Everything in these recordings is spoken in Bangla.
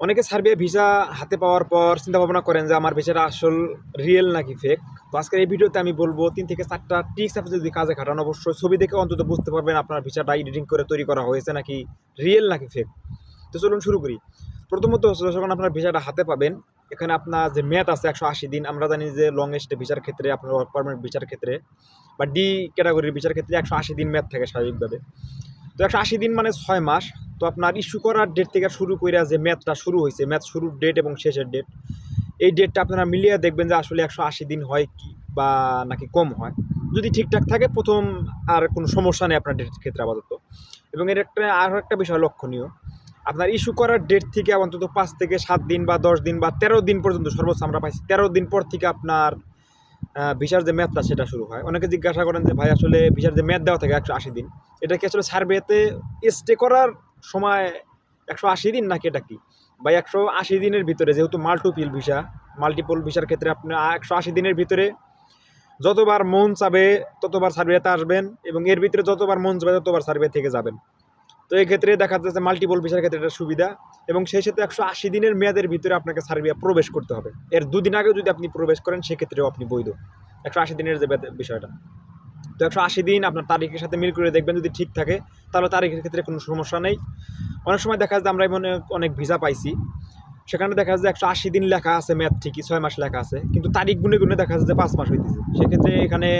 অনেকে সার্বিয়া ভিসা হাতে পাওয়ার পর চিন্তা ভাবনা করেন যে আমার ভিসাটা আসল রিয়েল নাকি ফেক তো আজকের এই ভিডিওতে আমি বলব, তিন থেকে চারটা টিক্স আপনি যদি কাজে খাটান, অবশ্যই ছবি দেখে অন্তত বুঝতে পারবেন আপনার ভিসাটা এডিটিং করে তৈরি করা হয়েছে নাকি রিয়েল নাকি ফেক তো চলুন শুরু করি। প্রথমত যখন আপনার ভিসাটা হাতে পাবেন, এখানে আপনার যে মেয়াদ আছে একশো আশি দিন, আমরা জানি যে লংয়েস্ট ভিসার ক্ষেত্রে, আপনার ওয়ার্ক ভিসার ক্ষেত্রে বা ডি ক্যাটাগরির ভিসার ক্ষেত্রে একশো আশি দিন মেয়াদ থাকে স্বাভাবিকভাবে। তো একশো আশি দিন মানে ছয় মাস, তো আপনার ইস্যু করার ডেট থেকে শুরু করে যে ম্যাথটা শুরু হয়েছে ম্যাথ শুরুর ডেট এবং শেষের ডেট এই ডেটটা আপনারা মিলিয়ে দেখবেন যে আসলে একশো আশি দিন হয় কি বা নাকি কম হয়। যদি ঠিকঠাক থাকে, প্রথম আর কোনো সমস্যা নেই আপনার ডেটের ক্ষেত্রে আপাতত। এবং এর একটা আরও একটা বিষয় লক্ষণীয়, আপনার ইস্যু করার ডেট থেকে অন্তত পাঁচ থেকে সাত দিন বা দশ দিন বা তেরো দিন পর্যন্ত সর্বোচ্চ আমরা পাইছি, তেরো দিন পর থেকে আপনার ভিসার যে ম্যাথটা সেটা শুরু হয়। অনেকে জিজ্ঞাসা করেন যে, ভাই, আসলে ভিসার যে ম্যাথ দেওয়া থাকে একশো আশি দিন, এটা কি আসলে সার্ভেতে স্টে করার সময় একশো আশি দিন, নাকি এটা কি? বা একশো আশি দিনের ভিতরে যেহেতু মাল্টিপিল ভিসা মাল্টিপল ভিসার ক্ষেত্রে আপনি একশো আশি দিনের ভিতরে যতবার মন চাবে ততবার সার্ভেতে আসবেন এবং এর ভিতরে যতবার মন চাবে ততবার সার্ভে থেকে যাবেন। তো এই ক্ষেত্রে দেখা যাচ্ছে মাল্টিপল ভিসার ক্ষেত্রে এটা সুবিধা এবং সেই সাথে একশো আশি দিনের মেয়াদের ভিতরে আপনাকে সার্বিয়া প্রবেশ করতে হবে। এর দুদিন আগেও যদি আপনি প্রবেশ করেন, সেক্ষেত্রেও আপনি বৈধ একশো আশি দিনের যে বিষয়টা। তো একশো আশি দিন আপনার তারিখের সাথে মিল করে দেখবেন যদি ঠিক থাকে, তাহলে তারিখের ক্ষেত্রে কোনো সমস্যা নেই। অনেক সময় দেখা যায় আমরা এমন অনেক ভিসা পাইছি, সেখানে দেখা যায় একশো আশি দিন লেখা আছে ম্যাথ ঠিকই, ছয় মাস লেখা আছে, কিন্তু তারিখ গুনে গুনে দেখা যায় যে পাঁচ মাস হইতেছে। সেক্ষেত্রে এখানে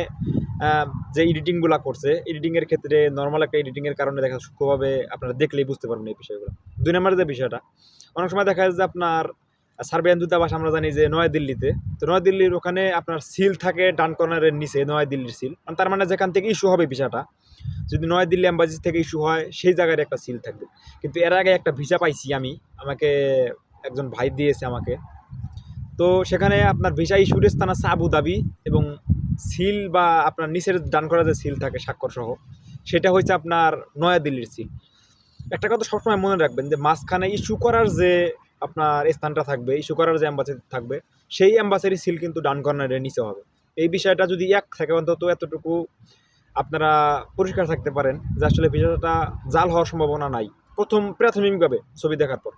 যে এডিটিংগুলো করছে এডিটিংয়ের ক্ষেত্রে নর্মাল একটা এডিটিংয়ের কারণে দেখা সূক্ষ্মভাবে আপনারা দেখলেই বুঝতে পারবেন এই বিষয়গুলো। দুই নম্বরের যে বিষয়টা, অনেক সময় দেখা যায় যে আপনার সার্বিয়ান দূতাবাস আমরা জানি যে নয়াদিল্লিতে, তো নয়াদিল্লির ওখানে আপনার সিল থাকে ডান কর্নারের নিচে নয়াদিল্লির সিল তার মানে যেখান থেকে ইস্যু হবে ভিসাটা, যদি নয়াদিল্লি অ্যাম্বাসি থেকে ইস্যু হয়, সেই জায়গায় একটা সিল থাকবে। কিন্তু এর আগে একটা ভিসা পাইছি আমি, আমাকে একজন ভাই দিয়েছে আমাকে, তো সেখানে আপনার ভিসা ইস্যুর স্থান আছে আবু দাবি এবং সিল বা আপনার নিচের ডান করা যে সিল থাকে স্বাক্ষর সহ, সেটা হচ্ছে আপনার নয়াদিল্লির সিল। একটা কথা সবসময় মনে রাখবেন যে মাঝখানে ইস্যু করার যে আপনার স্থানটা থাকবে, ইস্যু করার যে অ্যাম্বাসি থাকবে, সেই অ্যাম্বাসির সিল কিন্তু ডান কর্নারের নিচে হবে। এই বিষয়টা যদি এক থাকে, অন্তত এতটুকু আপনারা পরিষ্কার থাকতে পারেন যে আসলে ভিসাটা জাল হওয়ার সম্ভাবনা নাই। প্রথম প্রাথমিকভাবে ছবি দেখার পর।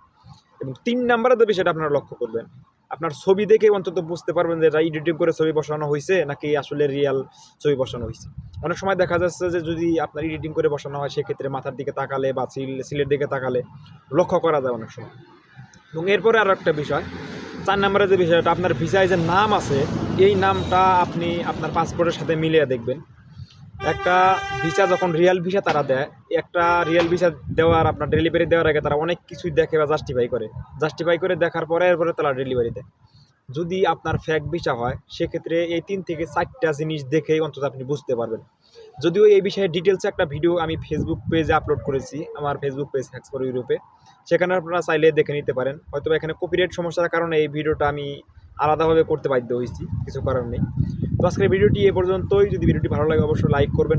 এবং তিন নাম্বারে যে বিষয়টা আপনারা লক্ষ্য করবেন আপনার ছবি দেখে অন্তত বুঝতে পারবেন যে এটা এডিটিং করে ছবি বসানো হয়েছে নাকি আসলে রিয়াল ছবি বসানো হয়েছে অনেক সময় দেখা যাচ্ছে যে যদি আপনার এডিটিং করে বসানো হয়, সেক্ষেত্রে মাথার দিকে তাকালে বা সিল সিলের দিকে তাকালে লক্ষ্য করা যায় অনেক সময়। এবং এরপরে আরও একটা বিষয়, চার নম্বরে যে বিষয়টা, আপনার ভিসায় যে নাম আছে, এই নামটা আপনি আপনার পাসপোর্টের সাথে মিলিয়ে দেখবেন। একটা ভিসা যখন রিয়েল ভিসা তারা দেয়, একটা রিয়েল ভিসা দেওয়ার আপনার ডেলিভারি দেওয়ার আগে তারা অনেক কিছুই দেখে বা জাস্টিফাই করে। জাস্টিফাই করে দেখার পরে এরপরে তারা ডেলিভারি দেয়। যদি আপনার ফ্যাক ভিসা হয়, সেক্ষেত্রে এই তিন থেকে চারটা জিনিস দেখেই অন্তত আপনি বুঝতে পারবেন। যদিও এই বিষয়ে ডিটেলসে একটা ভিডিও আমি ফেসবুক পেজে আপলোড করেছি, আমার ফেসবুক পেজ হ্যাক্স ফর ইউরোপে সেখানে আপনারা চাইলে দেখে নিতে পারেন। হয়তো এখানে কপিরাইট সমস্যার কারণে এই ভিডিওটা আমি আলাদাভাবে করতে বাধ্য হয়েছি, কিছু করার নেই। তো আজকের ভিডিওটি এ পর্যন্তই। যদি ভিডিওটি ভালো লাগে অবশ্যই লাইক করবেন।